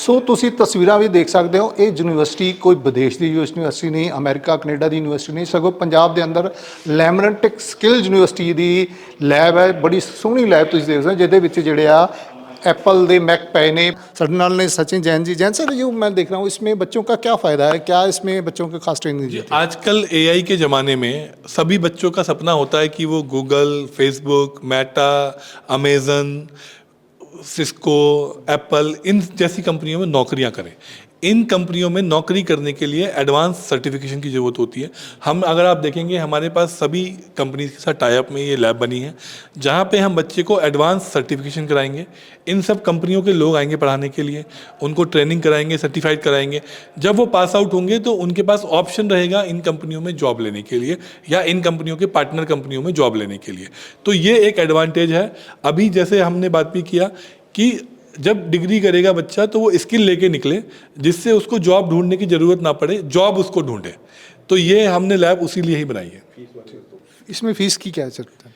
ਸੋ ਤੁਸੀਂ ਤਸਵੀਰਾਂ ਵੀ ਦੇਖ ਸਕਦੇ ਹੋ ਇਹ ਯੂਨੀਵਰਸਿਟੀ ਕੋਈ ਵਿਦੇਸ਼ ਦੀ ਯੂਨੀਵਰਸਿਟੀ ਨਹੀਂ ਅਮਰੀਕਾ ਕੈਨੇਡਾ ਦੀ ਯੂਨੀਵਰਸਿਟੀ ਨਹੀਂ ਸਗੋਂ ਪੰਜਾਬ ਦੇ ਅੰਦਰ ਲੈਮਨਟਿਕ ਸਕਿੱਲ ਯੂਨੀਵਰਸਿਟੀ ਦੀ ਲੈਬ ਹੈ ਬੜੀ ਸੋਹਣੀ ਲੈਬ ਤੁਸੀਂ ਦੇਖ ਸਕਦੇ ਹੋ ਜਿਹਦੇ ਵਿੱਚ ਜਿਹੜੇ ਆ एप्पल ਦੇ मैक पए ने ਸਾਡੇ ਨਾਲ ਨੇ सचिन जैन जी जैन सर ये मैं देख रहा हूँ इसमें बच्चों का क्या फ़ायदा है क्या इसमें बच्चों को खास ट्रेनिंग दी जाती आजकल एआई के ज़माने में सभी बच्चों का सपना होता है कि वो Google Facebook Meta Amazon Cisco Apple इन जैसी कंपनियों में नौकरियां करें इन कंपनियों में नौकरी करने के लिए एडवांस सर्टिफिकेशन की ज़रूरत होती है। हम अगर आप देखेंगे, हमारे पास सभी कंपनीज़ के साथ टाई अप में ये लैब बनी है, जहाँ पे हम बच्चे को एडवांस सर्टिफिकेशन कराएँगे। इन सब कंपनियों के लोग आएँगे पढ़ाने के लिए, उनको ट्रेनिंग कराएँगे सर्टिफाइड कराएँगे। जब वो पास आउट होंगे तो उनके पास ऑप्शन रहेगा इन कंपनियों में जॉब लेने के लिए, या इन कंपनियों के पार्टनर कंपनियों में जॉब लेने के लिए। तो ये एक एडवांटेज है। अभी जैसे हमने बात भी किया कि जब डिग्री करेगा बच्चा तो वो स्किल लेके निकले, जिससे उसको जॉब ढूँढने की ज़रूरत ना पड़े, जॉब उसको ढूंढे। तो ये हमने लैब उसी लिए ही बनाई है। इसमें फ़ीस की क्या चलता है?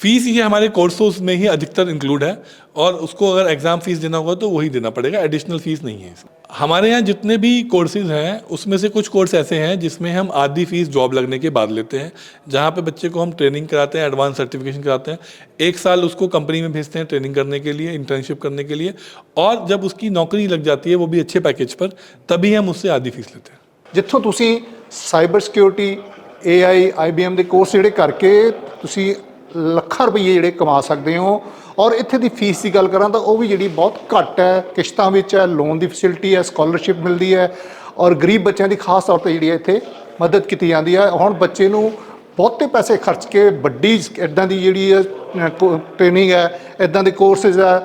फीस ये हमारे कोर्सों में ही अधिकतर इंक्लूड है और उसको अगर एग्ज़ाम फीस देना होगा तो वही देना पड़ेगा एडिशनल फीस नहीं है इसमें हमारे यहाँ जितने भी कोर्सेज हैं उसमें से कुछ कोर्स ऐसे हैं जिसमें हम आधी फीस जॉब लगने के बाद लेते हैं जहाँ पे बच्चे को हम ट्रेनिंग कराते हैं एडवांस सर्टिफिकेशन कराते हैं एक साल उसको कंपनी में भेजते हैं ट्रेनिंग करने के लिए इंटर्नशिप करने के लिए और जब उसकी नौकरी लग जाती है वो भी अच्छे पैकेज पर तभी हम उससे आधी फीस लेते हैं ਜਿੱਥੋਂ ਤੁਸੀਂ ਸਾਈਬਰ ਸਿਕਿਉਰਿਟੀ AI IBM ਦੇ ਕੋਰਸ ਜਿਹੜੇ ਕਰਕੇ ਤੁਸੀਂ ਲੱਖਾਂ ਰੁਪਏ ਜਿਹੜੇ ਕਮਾ ਸਕਦੇ ਹੋ। ਔਰ ਇੱਥੇ ਦੀ ਫੀਸ ਦੀ ਗੱਲ ਕਰਾਂ ਤਾਂ ਉਹ ਵੀ ਜਿਹੜੀ ਬਹੁਤ ਘੱਟ ਹੈ। ਕਿਸ਼ਤਾਂ ਵਿੱਚ ਹੈ ਲੋਨ ਦੀ ਫੈਸਿਲਿਟੀ ਹੈ ਸਕਾਲਰਸ਼ਿਪ ਮਿਲਦੀ ਹੈ। ਔਰ ਗਰੀਬ ਬੱਚਿਆਂ ਦੀ ਖਾਸ ਤੌਰ ਤੇ ਜਿਹੜੀ ਹੈ ਇੱਥੇ ਮਦਦ ਕੀਤੀ ਜਾਂਦੀ ਹੈ। ਹੁਣ ਬੱਚੇ ਨੂੰ ਬਹੁਤੇ ਪੈਸੇ ਖਰਚ ਕੇ ਵੱਡੀ ਇਦਾਂ ਦੀ ਜਿਹੜੀ ਹੈ ਟ੍ਰੇਨਿੰਗ ਹੈ ਇਦਾਂ ਦੇ ਕੋਰਸਿਸ ਹੈ।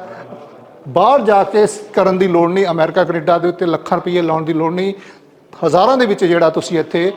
ਬਾਹਰ ਜਾ ਕੇ ਕਰਨ ਦੀ ਲੋੜ ਨਹੀਂ। ਅਮਰੀਕਾ, ਕੈਨੇਡਾ ਦੇ ਉੱਤੇ ਲੱਖਾਂ ਰੁਪਏ ਲਾਉਣ ਦੀ ਲੋੜ ਨਹੀਂ। ਹਜ਼ਾਰਾਂ ਦੇ ਵਿੱਚ ਜਿਹੜਾ ਤੁਸੀਂ ਇੱਥੇ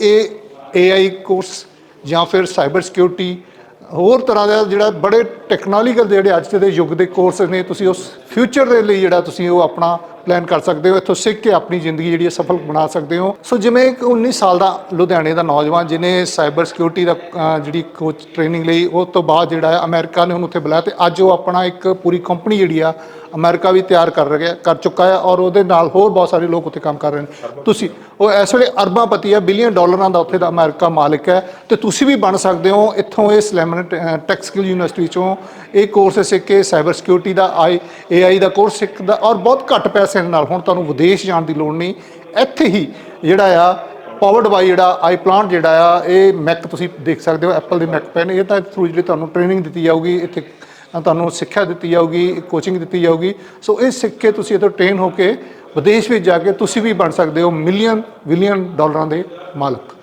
ਇਹ AI ਕੋਰਸ ਜਾਂ ਫਿਰ ਸਾਈਬਰ ਸਿਕਿਉਰਿਟੀ ਹੋਰ ਤਰ੍ਹਾਂ ਦਾ ਜਿਹੜਾ ਬੜੇ ਟੈਕਨੋਲੋਜੀਕਲ ਜਿਹੜੇ ਅੱਜ ਦੇ ਯੁੱਗ ਦੇ ਕੋਰਸ ਨੇ, ਤੁਸੀਂ ਉਸ ਫਿਊਚਰ ਦੇ ਲਈ ਜਿਹੜਾ ਤੁਸੀਂ ਉਹ ਆਪਣਾ ਪਲਾਨ ਕਰ ਸਕਦੇ ਹੋ, ਇੱਥੋਂ ਸਿੱਖ ਕੇ ਆਪਣੀ ਜ਼ਿੰਦਗੀ ਜਿਹੜੀ ਹੈ ਸਫਲ ਬਣਾ ਸਕਦੇ ਹੋ। ਸੋ ਜਿਵੇਂ ਇੱਕ 19 ਸਾਲ ਦਾ ਲੁਧਿਆਣੇ ਦਾ ਨੌਜਵਾਨ ਜਿਹਨੇ ਸਾਈਬਰ ਸਿਕਿਉਰਿਟੀ ਦਾ ਜਿਹੜੀ ਕੋਚ ਟ੍ਰੇਨਿੰਗ ਲਈ, ਉਹ ਤੋਂ ਬਾਅਦ ਜਿਹੜਾ ਹੈ ਅਮਰੀਕਾ ਨੇ ਉਹਨੂੰ ਉੱਥੇ ਬੁਲਾਇਆ ਤੇ ਅੱਜ ਉਹ ਆਪਣਾ ਇੱਕ ਪੂਰੀ ਕੰਪਨੀ ਜਿਹੜੀ ਆ, ਅਮਰੀਕਾ ਵੀ ਤਿਆਰ ਕਰ ਰਿਹਾ, ਕਰ ਚੁੱਕਾ ਹੈ ਔਰ ਉਹਦੇ ਨਾਲ ਹੋਰ ਬਹੁਤ ਸਾਰੇ ਲੋਕ ਉੱਥੇ ਕੰਮ ਕਰ ਰਹੇ ਨੇ। ਤੁਸੀਂ ਉਹ ਇਸ ਵੇਲੇ ਅਰਬਾਂ ਪਤੀ ਆ ਬਿਲੀਅਨ ਡਾਲਰਾਂ ਦਾ ਉੱਥੇ ਦਾ ਅਮਰੀਕਾ ਮਾਲਕ ਹੈ ਤੇ ਤੁਸੀਂ ਵੀ ਬਣ ਸਕਦੇ ਹੋ ਇੱਥੋਂ ਇਸ ਲੈਮਨਟ ਟੈਕ ਸਕਿੱਲ ਯੂਨੀਵਰਸਿਟੀ ਚੋਂ। ਇਹ ਕੋਰਸ ਸਿੱਖ ਕੇ ਸਾਈਬਰ ਸਿਕਿਉਰਿਟੀ ਦਾ, ਆਈ ਏਆਈ ਦਾ ਕੋਰਸ ਸਿੱਖਦਾ ਔਰ ਬਹੁਤ ਘੱਟ ਪੈਸੇ ਨਾਲ, ਹੁਣ ਤੁਹਾਨੂੰ ਵਿਦੇਸ਼ ਜਾਣ ਦੀ ਲੋੜ ਨਹੀਂ। ਇੱਥੇ ਹੀ ਜਿਹੜਾ ਆ ਪਾਵਰਡ ਬਾਈ ਜਿਹੜਾ ਆਈ ਪਲਾਂਟ ਜਿਹੜਾ ਆ, ਇਹ ਮੈਕ ਤੁਸੀਂ ਦੇਖ ਸਕਦੇ ਹੋ ਐਪਲ ਦੇ ਮੈਕ ਪੈਨ ਇਹ ਤਾਂ ਥਰੂ ਜਿਹੜੀ ਤੁਹਾਨੂੰ ਟ੍ਰੇਨਿੰਗ ਦਿੱਤੀ ਜਾਊਗੀ, ਇੱਥੇ ਤੁਹਾਨੂੰ ਸਿੱਖਿਆ ਦਿੱਤੀ ਜਾਊਗੀ ਕੋਚਿੰਗ ਦਿੱਤੀ ਜਾਊਗੀ। ਸੋ ਇਹ ਸਿੱਖ ਕੇ ਤੁਸੀਂ ਇੱਥੋਂ ਟ੍ਰੇਨ ਹੋ ਕੇ ਵਿਦੇਸ਼ ਵਿੱਚ ਜਾ ਕੇ ਤੁਸੀਂ ਵੀ ਬਣ ਸਕਦੇ ਹੋ ਮਿਲੀਅਨ ਬਿਲੀਅਨ ਡਾਲਰਾਂ ਦੇ ਮਾਲਕ।